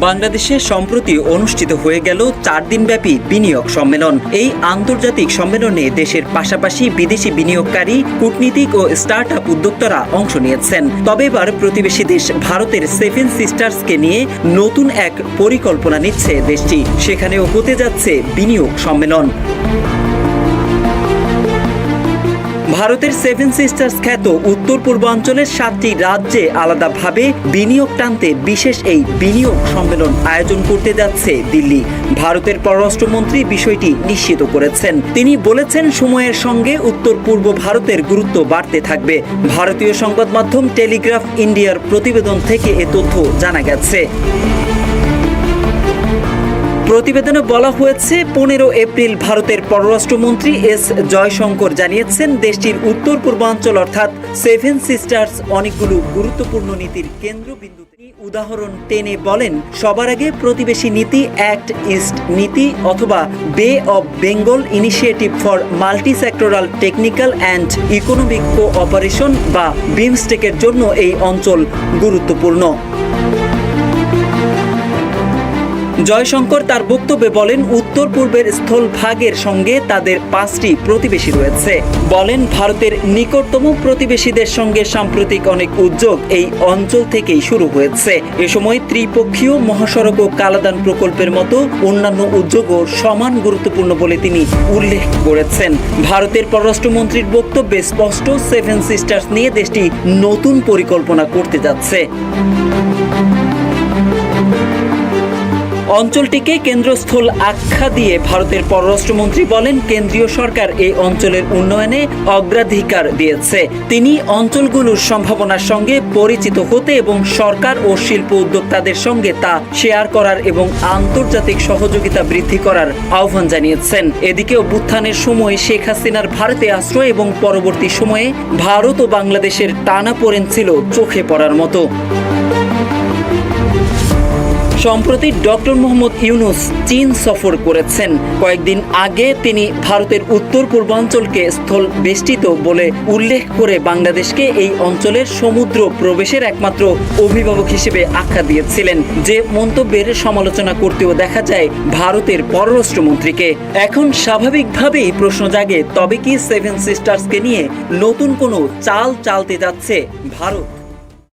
বাংলাদেশে সম্প্রতি অনুষ্ঠিত হয়ে গেল চার দিনব্যাপী বিনিয়োগ সম্মেলন। এই আন্তর্জাতিক সম্মেলনে দেশের পাশাপাশি বিদেশি বিনিয়োগকারী, কূটনীতিক ও স্টার্ট আপ উদ্যোক্তারা অংশ নিয়েছেন। তবে এবার প্রতিবেশী দেশ ভারতের সেভেন সিস্টার্সকে নিয়ে নতুন এক পরিকল্পনা নিচ্ছে দেশটি। সেখানেও হতে যাচ্ছে বিনিয়োগ সম্মেলন। ভারতের সেভেন সিস্টার্স খ্যাত উত্তর পূর্বাঞ্চলের সাতটি রাজ্যে আলাদাভাবে বিনিয়োগ টানতে বিশেষ এই বিনিয়োগ সম্মেলন আয়োজন করতে যাচ্ছে দিল্লি। ভারতের পররাষ্ট্রমন্ত্রী বিষয়টি নিশ্চিত করেছেন। তিনি বলেছেন, সময়ের সঙ্গে উত্তর পূর্ব ভারতের গুরুত্ব বাড়তে থাকবে। ভারতীয় সংবাদ মাধ্যম টেলিগ্রাফ ইন্ডিয়ার প্রতিবেদন থেকে এ তথ্য জানা গেছে। প্রতিবেদনে বলা হয়েছে, পনেরো এপ্রিল ভারতের পররাষ্ট্রমন্ত্রী এস জয়শঙ্কর জানিয়েছেন, দেশটির উত্তর পূর্বাঞ্চল অর্থাৎ সেভেন সিস্টার্স অনেকগুলো গুরুত্বপূর্ণ নীতির কেন্দ্রবিন্দুতে। উদাহরণ টেনে বলেন, সবার আগে প্রতিবেশী নীতি অ্যাক্ট ইস্ট নীতি অথবা bay of Bengal initiative for multi sectoral technical and economic cooperation বা বিমস্টেকের জন্য এই অঞ্চল গুরুত্বপূর্ণ। জয়শঙ্কর তার বক্তব্যে বলেন, উত্তর পূর্বের স্থলভাগের সঙ্গে তাদের পাঁচটি প্রতিবেশী রয়েছে। বলেন, ভারতের নিকটতম প্রতিবেশীদের সঙ্গে সাম্প্রতিক অনেক উদ্যোগ এই অঞ্চল থেকেই শুরু হয়েছে। এ সময় ত্রিপক্ষীয় মহাসড়ক ও কালাদান প্রকল্পের মতো অন্যান্য উদ্যোগও সমান গুরুত্বপূর্ণ বলে তিনি উল্লেখ করেছেন। ভারতের পররাষ্ট্রমন্ত্রীর বক্তব্যে স্পষ্ট সেভেন সিস্টার্স নিয়ে দেশটি নতুন পরিকল্পনা করতে যাচ্ছে। অঞ্চলটিকে কেন্দ্রস্থল আখ্যা দিয়ে ভারতের পররাষ্ট্রমন্ত্রী বলেন, কেন্দ্রীয় সরকার এই অঞ্চলের উন্নয়নে অগ্রাধিকার দিয়েছে। তিনি অঞ্চলগুলোর সম্ভাবনার সঙ্গে পরিচিত হতে এবং সরকার ও শিল্প উদ্যোক্তাদের সঙ্গে তা শেয়ার করার এবং আন্তর্জাতিক সহযোগিতা বৃদ্ধি করার আহ্বান জানিয়েছেন। এদিকে অভ্যুত্থানের সময় শেখ হাসিনার ভারতে আশ্রয় এবং পরবর্তী সময়ে ভারত ও বাংলাদেশের টানাপোড়েন ছিল চোখে পড়ার মতো। সম্প্রতি ডক্টর মোহাম্মদ ইউনুস চীন সফর করেছেন। কয়েকদিন আগে তিনি ভারতের উত্তর পূর্বাঞ্চলকে স্থল বেষ্টিত বলে উল্লেখ করে বাংলাদেশকে এই অঞ্চলের সমুদ্র প্রবেশের একমাত্র অভিভাবক হিসেবে আখ্যা দিয়েছিলেন। যে মন্তব্যের সমালোচনা করতেও দেখা যায় ভারতের পররাষ্ট্রমন্ত্রীকে। এখন স্বাভাবিকভাবেই প্রশ্ন জাগে, তবে কি সেভেন সিস্টার্সকে নিয়ে নতুন কোনো চাল চালতে যাচ্ছে ভারত?